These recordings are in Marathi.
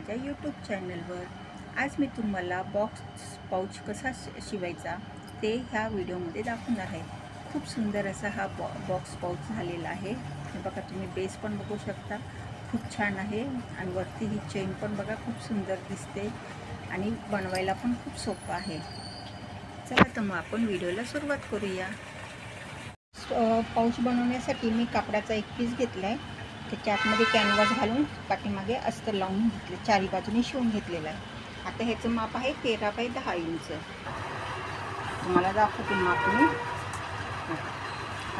माझ्या यूट्यूब चॅनलवर आज मी तुम्हाला बॉक्स पाऊच कसा शि शिवायचा ते ह्या व्हिडिओमध्ये दाखवणार आहे. खूप सुंदर असा हा बॉ बॉक्स पाऊच झालेला आहे. बघा तुम्ही बेस पण बघू शकता. खूप छान आहे. आणि वरती ही चेन पण बघा खूप सुंदर दिसते. आणि बनवायला पण खूप सोपं आहे. चला तर मग आपण व्हिडिओला सुरुवात करूया. पाऊच बनवण्यासाठी मी कापडाचा एक पीस घेतला आहे त्याच्या आतमध्ये कॅनव्हास घालून पाठीमागे अस्तर लावून घेतले. चारी बाजूने शिवून घेतलेलं आहे. आता ह्याचं माप आहे तेरा बाय दहा इंच. तुम्हाला दाखवते माप मी.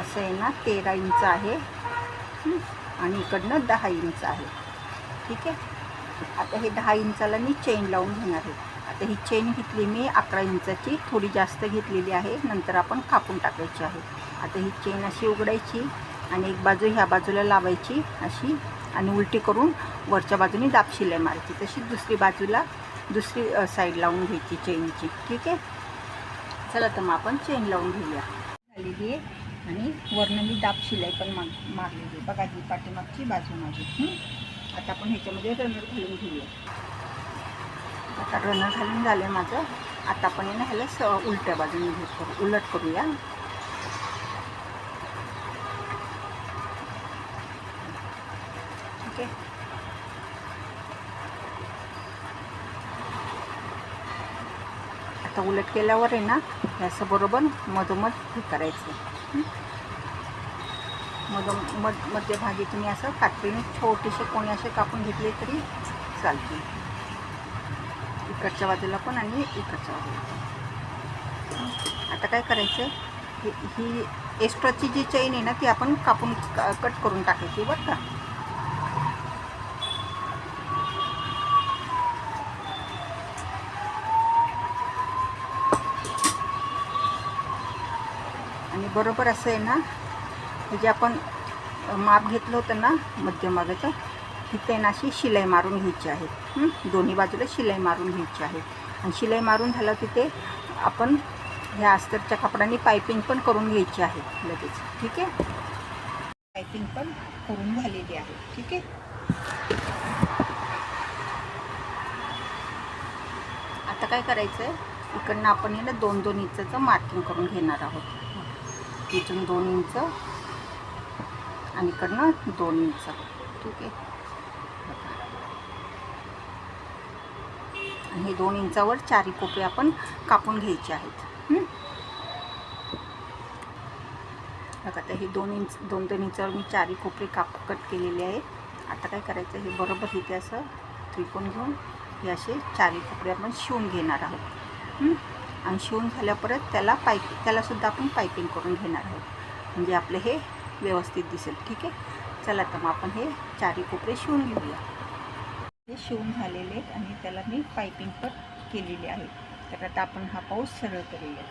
असं आहे ना तेरा इंच आहे. आणि इकडनं दहा इंच आहे. ठीक आहे? आता हे दहा इंचाला मी चेन लावून घेणार आहे. आता ही चेन घेतली मी अकरा इंचाची. थोडी जास्त घेतलेली आहे. नंतर आपण कापून टाकायची आहे. आता ही चेन अशी उघडायची. आणि एक बाजू ह्या बाजूला लावायची अशी आणि उलटी करून वरच्या बाजूने दाब शिलाई मारायची तशी दुसरी बाजूला दुसरी साईड लावून घ्यायची चेनची ठीक आहे? चला तर मग आपण चेन लावून घेऊया. झालेली आहे आणि वरनं मी दाब शिलाई पण माग मारलेली आहे. बघा जी पाठीमागची बाजू माझी. आता आपण ह्याच्यामध्ये रनर घालून घेऊया. आता रनर घालून झालं आहे माझं. आता आपण आहे ना ह्याला स उलट्या बाजूने हे करू उलट करूया ठीक आहे आता उलट केल्यावर आहे ना हे असं बरोबर मधोमध हे करायचं. मधो मध मध्यभागी तुम्ही असं कात्रीने छोटेसे कोणी असे कापून घेतले तरी चालते इकडच्या बाजूला पण आणि इकडच्या बाजूला पण. आता काय करायचं? ही ही एक्स्ट्राची जी चैन आहे ना ती आपण कापून कट करून टाकायची बरं का. बरोबर असं आहे ना? म्हणजे जे आपण माप घेतलं होतं ना मध्यमागाचं तिथे ना अशी शिलाई मारून घ्यायची आहे. दोन्ही बाजूला शिलाई मारून घ्यायची आहे. आणि शिलाई मारून झालं तिथे आपण ह्या अस्तरच्या कपड्याने पायपिंग पण करून घ्यायची आहे लगेच. ठीक आहे? पायपिंग पण करून झालेली आहे. ठीक आहे? आता काय करायचं आहे इकडनं आपण आहे ना दोन दोन इंचाचं मार्किंग करून घेणार आहोत. इथून दोन इंच आणि इकडनं दोन इंच ठीक आहे? आणि हे दोन इंचावर चारी कोपरे आपण कापून घ्यायचे आहेत. बघा आता हे दोन इंच दोन दोन इंचावर मी चारी कोपरे काप कट केलेले आहे आता काय करायचं हे बरोबर इथे असं त्रिकोण घेऊन हे असे चारी कोपरे आपण शिवून घेणार आहोत. आणि शिवून झाल्या परत त्याला पाईप त्यालासुद्धा आपण पायपिंग करून घेणार आहोत. म्हणजे आपलं हे व्यवस्थित दिसेल. ठीक आहे? चला तर मग आपण हे चारी कोपरे शिवून घेऊया. हे शिवून झालेले आहेत आणि त्याला मी पायपिंग पण केलेली आहे. तर आता आपण हा पाऊस सरळ करूया.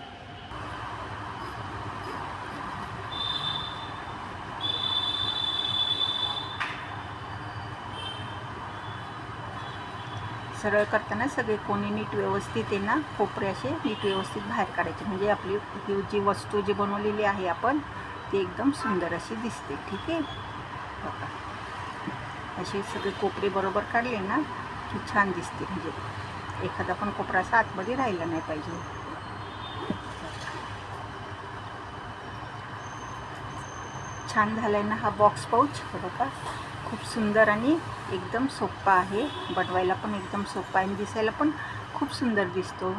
सरळ करताना सगळे कोणी नीट व्यवस्थित आहे ना कोपरे असे नीट व्यवस्थित बाहेर काढायचे. म्हणजे आपली ही जी वस्तू जी बनवलेली आहे आपण ती एकदम सुंदर अशी दिसते. ठीक आहे? बघा. असे सगळे कोपरे बरोबर काढले ना की छान दिसते. म्हणजे एखादा पण कोपरा असा आतमध्ये राहिला नाही पाहिजे. छान झाला आहे ना हा बॉक्स पाऊच हे बघा खूप सुंदर आणि एकदम सोप्पा आहे. बनवायला पण एकदम सोप्पा आहे आणि दिसायला पण खूप सुंदर दिसतो.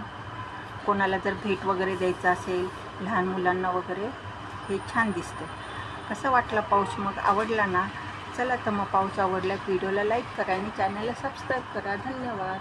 कोणाला जर भेट वगैरे द्यायचं असेल लहान मुलांना वगैरे हे छान दिसतं. कसं वाटलं पाऊच मग आवडला ना? चला तर मग पाऊच आवडला व्हिडिओला लाईक करा आणि चॅनलला सबस्क्राईब करा. धन्यवाद.